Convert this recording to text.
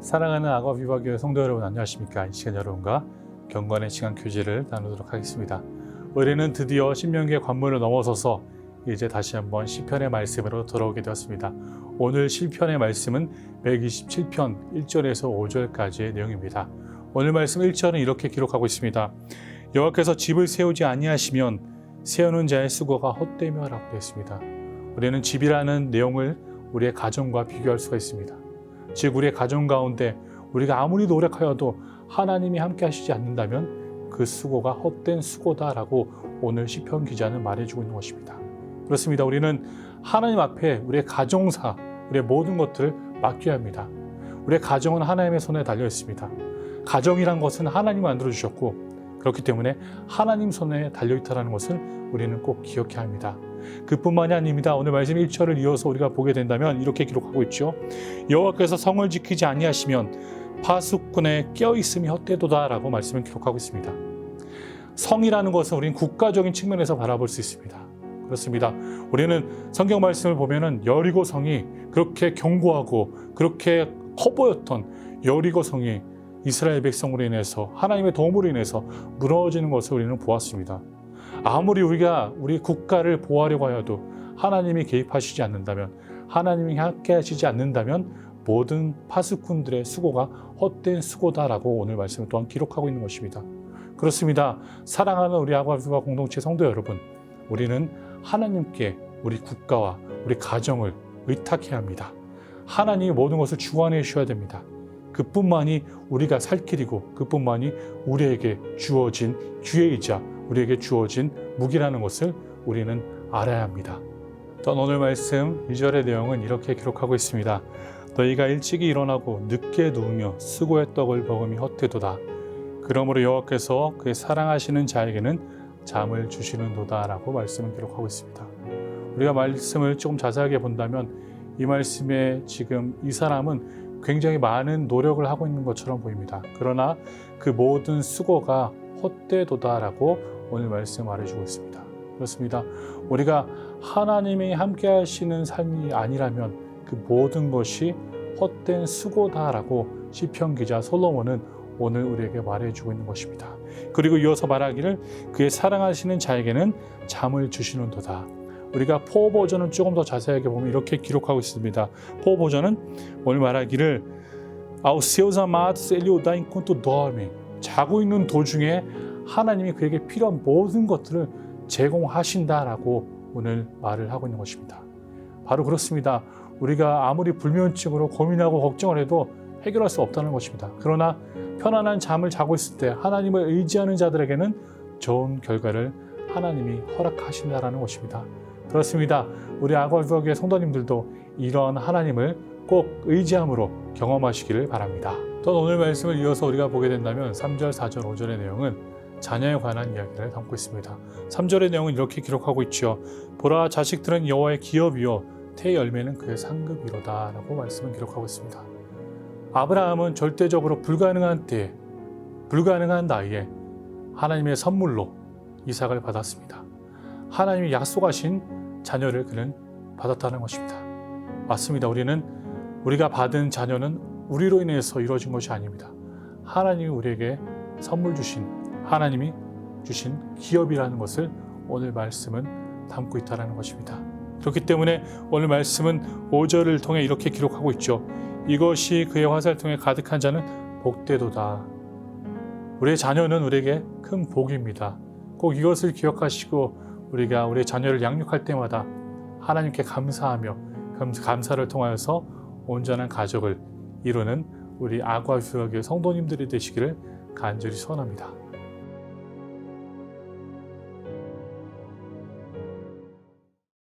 사랑하는 아과 비바교회 성도 여러분 안녕하십니까? 이 시간 여러분과 경건의 시간 교제를 나누도록 하겠습니다. 올해는 드디어 신명기의 관문을 넘어서서 이제 다시 한번 시편의 말씀으로 돌아오게 되었습니다. 오늘 시편의 말씀은 127편 1절에서 5절까지의 내용입니다. 오늘 말씀 1절은 이렇게 기록하고 있습니다. 여호와께서 집을 세우지 아니하시면 세우는 자의 수고가 헛되며라고 되어 있습니다. 우리는 집이라는 내용을 우리의 가정과 비교할 수가 있습니다. 즉 우리의 가정 가운데 우리가 아무리 노력하여도 하나님이 함께 하시지 않는다면 그 수고가 헛된 수고다라고 오늘 시편 기자는 말해주고 있는 것입니다. 그렇습니다. 우리는 하나님 앞에 우리의 가정사, 우리의 모든 것들을 맡겨야 합니다. 우리의 가정은 하나님의 손에 달려 있습니다. 가정이란 것은 하나님이 만들어 주셨고 그렇기 때문에 하나님 손에 달려 있다는 것을 우리는 꼭 기억해야 합니다. 그뿐만이 아닙니다. 오늘 말씀 1절을 이어서 우리가 보게 된다면 이렇게 기록하고 있죠. 여호와께서 성을 지키지 아니하시면 파수꾼의 깨어 있음이 헛되도다라고 말씀을 기록하고 있습니다. 성이라는 것은 우리는 국가적인 측면에서 바라볼 수 있습니다. 그렇습니다. 우리는 성경 말씀을 보면은 여리고 성이 그렇게 견고하고 그렇게 커 보였던 여리고 성이 이스라엘 백성으로 인해서 하나님의 도움으로 인해서 무너지는 것을 우리는 보았습니다. 아무리 우리가 우리 국가를 보호하려고 하여도 하나님이 개입하시지 않는다면 하나님이 함께 하시지 않는다면 모든 파수꾼들의 수고가 헛된 수고다라고 오늘 말씀을 또한 기록하고 있는 것입니다. 그렇습니다. 사랑하는 우리 아과비와 공동체 성도 여러분, 우리는 하나님께 우리 국가와 우리 가정을 의탁해야 합니다. 하나님이 모든 것을 주관해 주셔야 됩니다. 그뿐만이 우리가 살 길이고 그뿐만이 우리에게 주어진 기회이자 우리에게 주어진 무기라는 것을 우리는 알아야 합니다. 또 오늘 말씀 2절의 내용은 이렇게 기록하고 있습니다. 너희가 일찍이 일어나고 늦게 누우며 수고의 떡을 먹음이 헛되도다. 그러므로 여호와께서 그의 사랑하시는 자에게는 잠을 주시는도다라고 말씀을 기록하고 있습니다. 우리가 말씀을 조금 자세하게 본다면 이 말씀에 지금 이 사람은 굉장히 많은 노력을 하고 있는 것처럼 보입니다. 그러나 그 모든 수고가 헛되도다라고 오늘 말씀 말해주고 있습니다. 그렇습니다. 우리가 하나님이 함께 하시는 삶이 아니라면 그 모든 것이 헛된 수고다라고 시편 기자 솔로몬은 오늘 우리에게 말해주고 있는 것입니다. 그리고 이어서 말하기를 그의 사랑하시는 자에게는 잠을 주시는도다. 우리가 포 버전은 조금 더 자세하게 보면 이렇게 기록하고 있습니다. 포 버전은 오늘 말하기를 ele o dá enquanto dorme. 자고 있는 도중에 하나님이 그에게 필요한 모든 것들을 제공하신다라고 오늘 말을 하고 있는 것입니다. 바로 그렇습니다. 우리가 아무리 불면증으로 고민하고 걱정을 해도 해결할 수 없다는 것입니다. 그러나 편안한 잠을 자고 있을 때 하나님을 의지하는 자들에게는 좋은 결과를 하나님이 허락하신다라는 것입니다. 그렇습니다. 우리 아과교회 성도님들도 이런 하나님을 꼭 의지함으로 경험하시기를 바랍니다. 또 오늘 말씀을 이어서 우리가 보게 된다면 3절, 4절, 5절의 내용은 자녀에 관한 이야기를 담고 있습니다. 3절의 내용은 이렇게 기록하고 있죠. 보라 자식들은 여호와의 기업이요 태 열매는 그의 상급이로다라고 말씀을 기록하고 있습니다. 아브라함은 절대적으로 불가능한 때에 불가능한 나이에 하나님의 선물로 이삭을 받았습니다. 하나님이 약속하신 자녀를 그는 받았다는 것입니다. 맞습니다. 우리는 우리가 받은 자녀는 우리로 인해서 이루어진 것이 아닙니다. 하나님이 우리에게 선물 주신 하나님이 주신 기업이라는 것을 오늘 말씀은 담고 있다는 것입니다. 그렇기 때문에 오늘 말씀은 5절을 통해 이렇게 기록하고 있죠. 이것이 그의 화살통에 가득한 자는 복되도다. 우리의 자녀는 우리에게 큰 복입니다. 꼭 이것을 기억하시고 우리가 우리의 자녀를 양육할 때마다 하나님께 감사하며 감사를 통하여서 온전한 가족을 이루는 우리 아과 휴학의 성도님들이 되시기를 간절히 소원합니다.